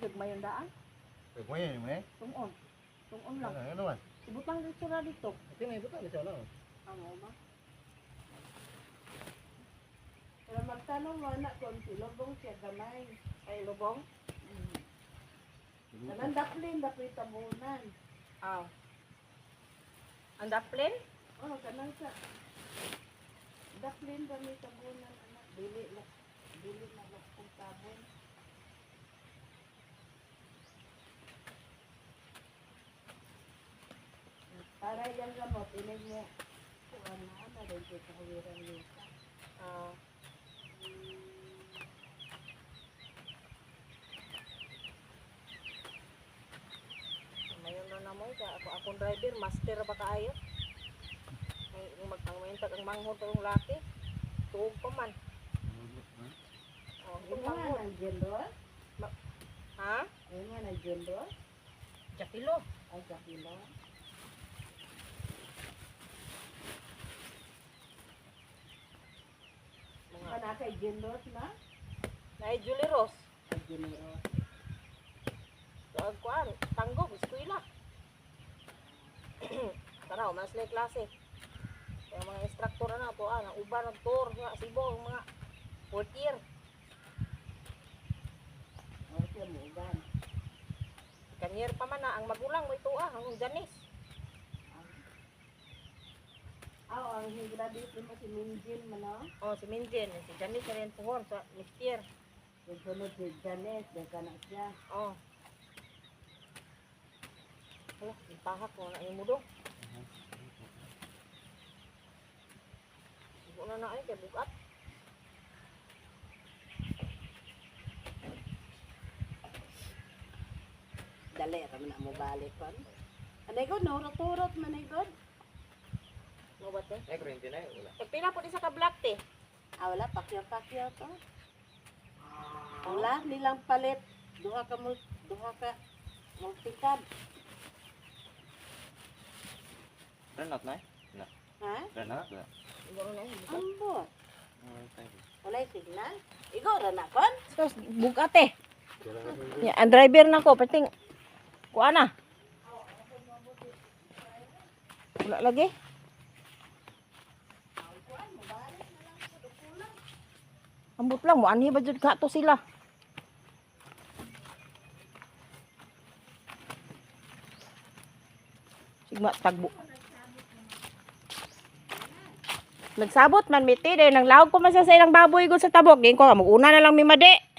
Gagmay ang daan. Yan mo eh. Tungon. Tungon lang. Ano ano man? Ibutang dito ra dito. Ito na ito na siya no. Ano ba? Pero magtanong mo na kung silobong siya gamay. Ay, lubong? Kanang daplin, daplin tabunan. Aw. Ang daplin? Oh, kanang sa daplin ba may tabunan, anak? Dili na, dili na lang kung tabon. Para yung gamot, inig mo. Kung ano, ano rin siya sa kawirang lupa. Ah. Mayon na na mo ka ako akong driver master ba kaayo? May magpangmentag ang manghod ang laki. Tuog pa man. Oh, Yung manghod. ng gender, Ha? yung nga ng gender, Jakilo. ay sa kilo. Kana kay gender na, Nay Julie Rose. ay gender. Tuag kuan, tanggog eskwela. Tara, mas lay klase. Kaya mga instruktor na to, ah, uban ng tour nga sibo ang mga fourth year. O siya mo, uban. Kanyer pa man na ang magulang mo ito ah, ang Janice. Aw, ang higradito mo si Minjin man, no? Oh, si Minjen, si Janice na rin puhon sa next year. Yung sunod si Janet, yung kanak siya. Oh. Wala, ipahak ko na yung mudo. Ibu na na ay, kaya bukat. Dali, kami na mo balik kon. Anay god, naurot-urot man ay god. Mo ba te? Ay kurente na wala. Pagpila po di sa kablak te. Ah, wala, pakyo-pakyo to. Wala, nilang palit. Duha ka mul, duha ka multicab. Renat na. Ha? Renat. Na. Ambot. Wala signal. Igora na kon. Tapos, bukat te. Ya, driver na ko, pating, kuha na. Wala lagi. Ambot lang mo, anhi ba dyan ka to sila? Sigma, tagbo. Nagsabot man miti dahil nang lawag ko man sa ilang baboy ko sa tabok. Ngayon ko, mag-una na lang mi madi.